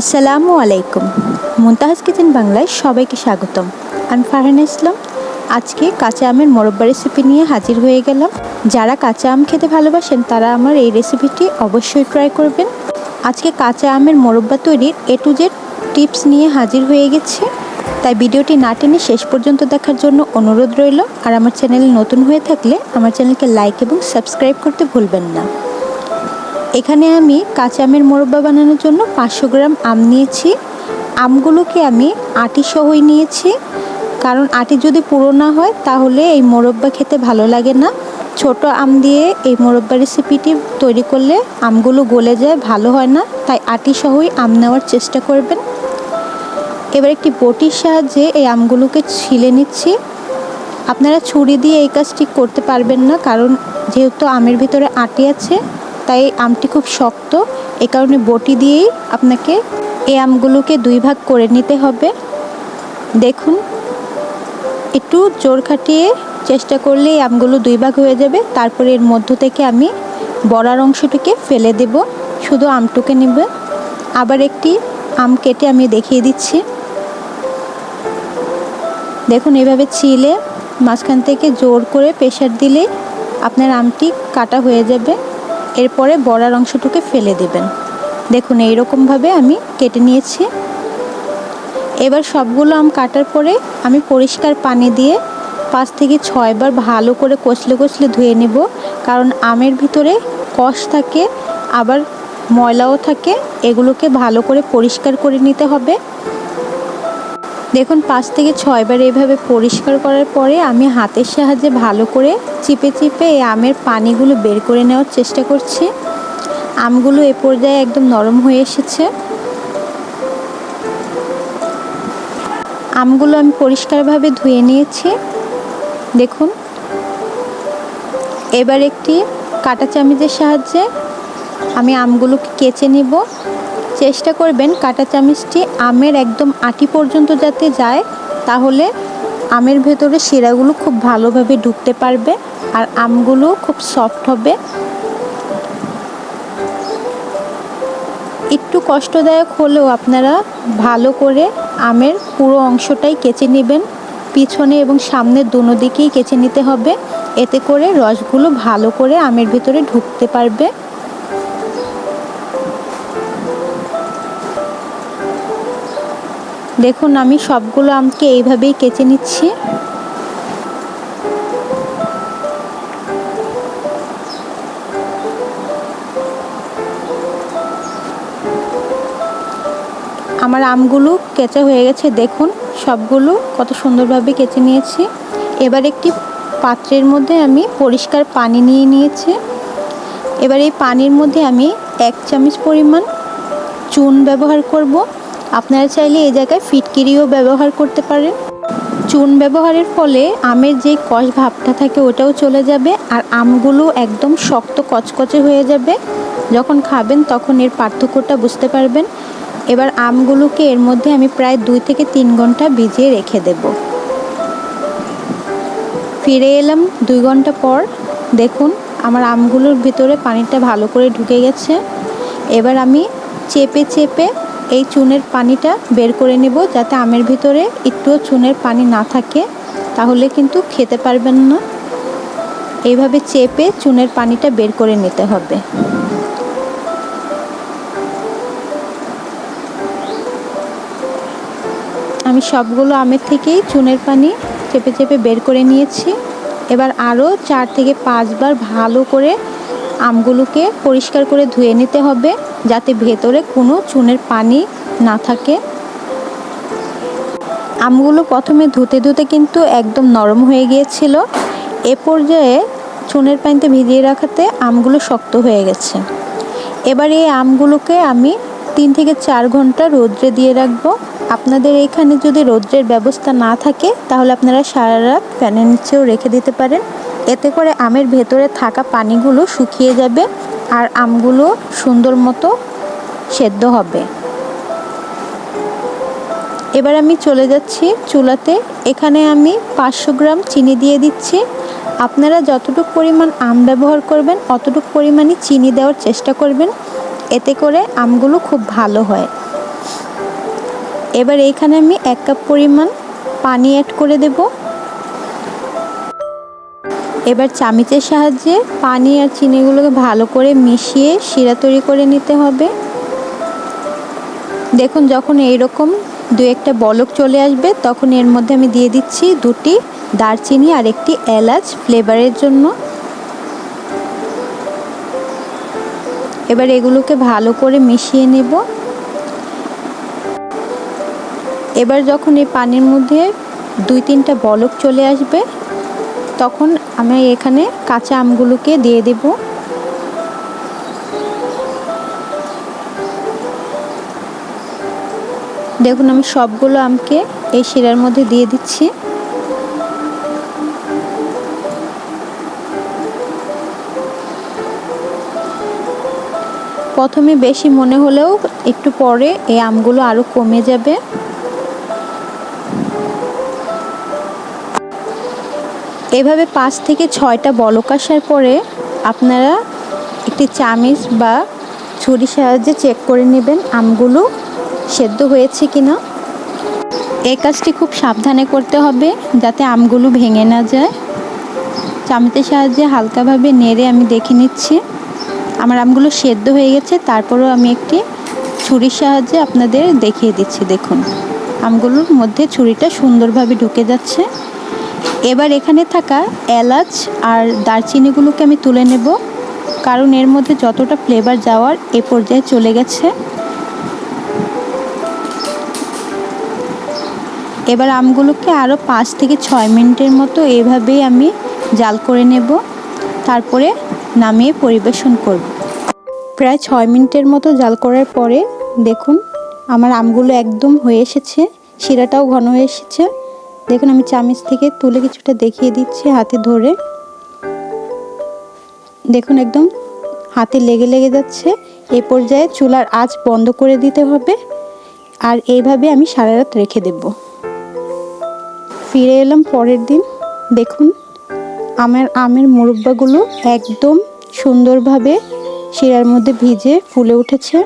আসসালামু আলাইকুম। মুনতাহাজ কিচেন বাংলায় সবাইকে স্বাগতম। আমি ফারহানা ইসলাম। আজকে কাঁচা আমের মোরব্বা রেসিপি নিয়ে হাজির হয়ে গেলাম। যারা কাঁচা আম খেতে ভালোবাসেন, তারা আমার এই রেসিপিটি অবশ্যই ট্রাই করবেন। আজকে কাঁচা আমের মোরব্বা তৈরির এ টু জেড টিপস নিয়ে হাজির হয়ে গেছে। তাই ভিডিওটি না টেনে শেষ পর্যন্ত দেখার জন্য অনুরোধ রইল। আর আমার চ্যানেল নতুন হয়ে থাকলে আমার চ্যানেলকে লাইক এবং সাবস্ক্রাইব করতে ভুলবেন না। এখানে আমি কাঁচা আমের মোরব্বা বানানোর জন্য পাঁচশো গ্রাম আম নিয়েছি। আমগুলোকে আমি আটি সহই নিয়েছি। কারণ আটি যদি পুরো না হয়, তাহলে এই মোরব্বা খেতে ভালো লাগে না। ছোট আম দিয়ে এই মোরব্বা রেসিপিটি তৈরি করলে আমগুলো গলে যায়, ভালো হয় না। তাই আটি সহই আম নেওয়ার চেষ্টা করবেন। এবার একটি বটির সাহায্যে এই আমগুলোকে ছিলে নিচ্ছি। আপনারা ছুরি দিয়ে এই কাজটি করতে পারবেন না, কারণ যেহেতু আমের ভিতরে আটি আছে তাই আমটি খুব শক্ত। এ কারণে বটি দিয়েই আপনাকে এই আমগুলোকে দুই ভাগ করে নিতে হবে। দেখুন, একটু জোর খাটিয়ে চেষ্টা করলে এই আমগুলো দুই ভাগ হয়ে যাবে। তারপরে এর মধ্য থেকে আমি বড়ার অংশটিকে ফেলে দেব, শুধু আমটুকে নেবে। আবার একটি আম কেটে আমি দেখিয়ে দিচ্ছি। দেখুন, এভাবে ছিলে, মাঝখান থেকে জোর করে প্রেশার দিলে আপনার আমটি কাটা হয়ে যাবে। এরপরে বড়ার অংশটুকে ফেলে দেবেন। দেখুন, এইরকমভাবে আমি কেটে নিয়েছি। এবার সবগুলো আম কাটার পরে আমি পরিষ্কার পানি দিয়ে পাঁচ থেকে ছয়বার ভালো করে কষলে কষলে ধুয়ে নেব। কারণ আমের ভিতরে কষ থাকে, আবার ময়লাও থাকে। এগুলোকে ভালো করে পরিষ্কার করে নিতে হবে। দেখুন, পাঁচ থেকে ছয়বার এইভাবে পরিষ্কার করার পরে আমি হাতের সাহায্যে ভালো করে চিপে চিপে এই আমের পানিগুলো বের করে নেওয়ার চেষ্টা করছি। আমগুলো এ পর্যায়ে একদম নরম হয়ে এসেছে। আমগুলো আমি পরিষ্কারভাবে ধুয়ে নিয়েছি। দেখুন, এবার একটি কাটা চামিচের সাহায্যে আমি আমগুলোকে কেচে নিব। চেষ্টা করবেন কাটা চামিচটি আমের একদম আটি পর্যন্ত যাতে যায়, তাহলে আমের ভেতরে শিরাগুলো খুব ভালোভাবে ঢুকতে পারবে আর আমগুলো খুব সফট হবে। একটু কষ্টদায়ক হলেও আপনারা ভালো করে আমের পুরো অংশটাই কেচে নেবেন। পিছনে এবং সামনের দুনো দিকেই কেচে নিতে হবে। এতে করে রসগুলো ভালো করে আমের ভিতরে ঢুকতে পারবে। দেখুন, আমি সবগুলো আমকে এইভাবেই কেচে নিচ্ছি। আমার আমগুলো কেচা হয়ে গেছে, দেখুন, সবগুলো কত সুন্দরভাবে কেচে নিয়েছি। এবার একটি পাত্রের মধ্যে আমি পরিষ্কার পানি নিয়ে নিয়েছি। এবার এই পানির মধ্যে আমি এক চামচ পরিমাণ চুন ব্যবহার করব। আপনারা চাইলে এই জায়গায় ফিটকিরিও ব্যবহার করতে পারেন। চুন ব্যবহারের ফলে আমের যে কষ ভাবটা থাকে ওটাও চলে যাবে আর আমগুলো একদম শক্ত কচকচে হয়ে যাবে। যখন খাবেন তখন এর পার্থক্যটা বুঝতে পারবেন। এবার আমগুলোকে এর মধ্যে আমি প্রায় দুই থেকে তিন ঘণ্টা ভিজিয়ে রেখে দেব। ফিরে এলাম দুই ঘণ্টা পর। দেখুন, আমার আমগুলোর ভিতরে পানিটা ভালো করে ঢুকে গেছে। এবার আমি চেপে চেপে এই চুনের পানিটা বের করে নেব যাতে আমের ভিতরে একটুও চুনের পানি না থাকে, তাহলে কিন্তু খেতে পারবেন না। এইভাবে চেপে চুনের পানিটা বের করে নিতে হবে। আমি সবগুলো আমের থেকেই চুনের পানি চেপে চেপে বের করে নিয়েছি। এবার আরও চার থেকে পাঁচবার ভালো করে আমগুলোকে পরিষ্কার করে ধুয়ে নিতে হবে। যাতে ভেতরে কোনো চুনের পানি না থাকে। আমগুলো প্রথমে ধুতে ধুতে কিন্তু একদম নরম হয়ে গিয়েছিল। এ পর্যায়ে চুনের পানিতে ভিজিয়ে রাখাতে আমগুলো শক্ত হয়ে গেছে। এবার এই আমগুলোকে আমি তিন থেকে চার ঘণ্টা রোদ্রে দিয়ে রাখব। আপনাদের এখানে যদি রৌদ্রের ব্যবস্থা না থাকে, তাহলে আপনারা সারা রাত ফ্যানের নিচেও রেখে দিতে পারেন। এতে করে আমের ভেতরে থাকা পানিগুলো শুকিয়ে যাবে। আর আমগুলো সুন্দর মতো সেদ্ধ হবে। এবার আমি চলে যাচ্ছি চুলাতে। এখানে আমি পাঁচশো গ্রাম চিনি দিয়ে দিচ্ছি। আপনারা যতটুকু পরিমাণ আম ব্যবহার করবেন, অতটুকু পরিমাণই চিনি দেওয়ার চেষ্টা করবেন। এতে করে আমগুলো খুব ভালো হয়। এবার এইখানে আমি এক কাপ পরিমাণ পানি অ্যাড করে দেব। এবার চামিচের সাহায্যে পানি আর চিনিগুলোকে ভালো করে মিশিয়ে শিরা তৈরি করে নিতে হবে। দেখুন, যখন এইরকম দু একটা বলক চলে আসবে, তখন এর মধ্যে আমি দিয়ে দিচ্ছি দুটি দারচিনি আর একটি এলাচ ফ্লেভারের জন্য। এবার এগুলোকে ভালো করে মিশিয়ে নেব। এবার যখন এই পানির মধ্যে দুই তিনটা বলক চলে আসবে, তখন আমি এখানে কাঁচা আমগুলোকে দিয়ে দেব। দেখুন, আমি সবগুলো আমকে এই শিরার মধ্যে দিয়ে দিচ্ছি। প্রথমে বেশি মনে হলেও একটু পরে এই আমগুলো আরও কমে যাবে। এভাবে পাঁচ থেকে ছয়টা বলক আসার পরে আপনারা একটি চামিচ বা ছুরির সাহায্যে চেক করে নেবেন আমগুলো সেদ্ধ হয়েছে কি না এই কাজটি খুব সাবধানে করতে হবে যাতে আমগুলো ভেঙে না যায়। চামচের সাহায্যে হালকাভাবে নেড়ে আমি দেখে নিচ্ছি। আমার আমগুলো সেদ্ধ হয়ে গেছে, তারপরেও আমি একটি ছুরির সাহায্যে আপনাদের দেখিয়ে দিচ্ছি। দেখুন, আমগুলোর মধ্যে ছুরিটা সুন্দরভাবে ঢুকে যাচ্ছে। এবার এখানে থাকা এলাচ আর দারচিনিগুলোকে আমি তুলে নেব, কারণ এর মধ্যে যতটা ফ্লেভার যাওয়ার এ পর্যায়ে চলে গেছে। এবার আমগুলোকে আরও পাঁচ থেকে ছয় মিনিটের মতো এভাবেই আমি জাল করে নেব, তারপরে নামিয়ে পরিবেশন করব। প্রায় ছয় মিনিটের মতো জাল করার পরে দেখুন, আমার আমগুলো একদম হয়ে এসেছে, শিরাটাও ঘন হয়ে এসেছে। দেখুন, আমি চামিচ থেকে তুলে কিছুটা দেখিয়ে দিচ্ছি হাতে ধরে। দেখুন, একদম হাতে লেগে লেগে যাচ্ছে। এ পর্যায়ে চুলার আঁচ বন্ধ করে দিতে হবে আর এইভাবে আমি সারা রাত রেখে দেব। ফিরে এলাম পরের দিন। দেখুন, আমার আমের মুরব্বাগুলো একদম সুন্দরভাবে শিরার মধ্যে ভিজে ফুলে উঠেছে।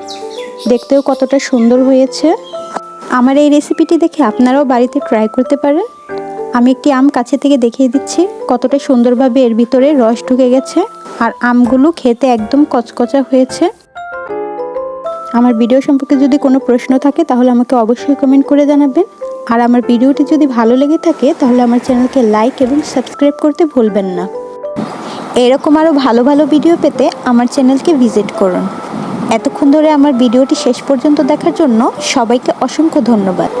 দেখতেও কতটা সুন্দর হয়েছে। আমার এই রেসিপিটি দেখে আপনারাও বাড়িতে ট্রাই করতে পারেন। আমি একটি আম কাছে থেকে দেখিয়ে দিচ্ছি, কতটা সুন্দরভাবে এর ভিতরে রস ঢুকে গেছে আর আমগুলো খেতে একদম কচকচা হয়েছে। আমার ভিডিও সম্পর্কে যদি কোনো প্রশ্ন থাকে, তাহলে আমাকে অবশ্যই কমেন্ট করে জানাবেন। আর আমার ভিডিওটি যদি ভালো লেগে থাকে, তাহলে আমার চ্যানেলকে লাইক এবং সাবস্ক্রাইব করতে ভুলবেন না। এরকম আরও ভালো ভালো ভিডিও পেতে আমার চ্যানেলকে ভিজিট করুন। এতক্ষণ ধরে আমার ভিডিওটি শেষ পর্যন্ত দেখার জন্য সবাইকে অসংখ্য ধন্যবাদ।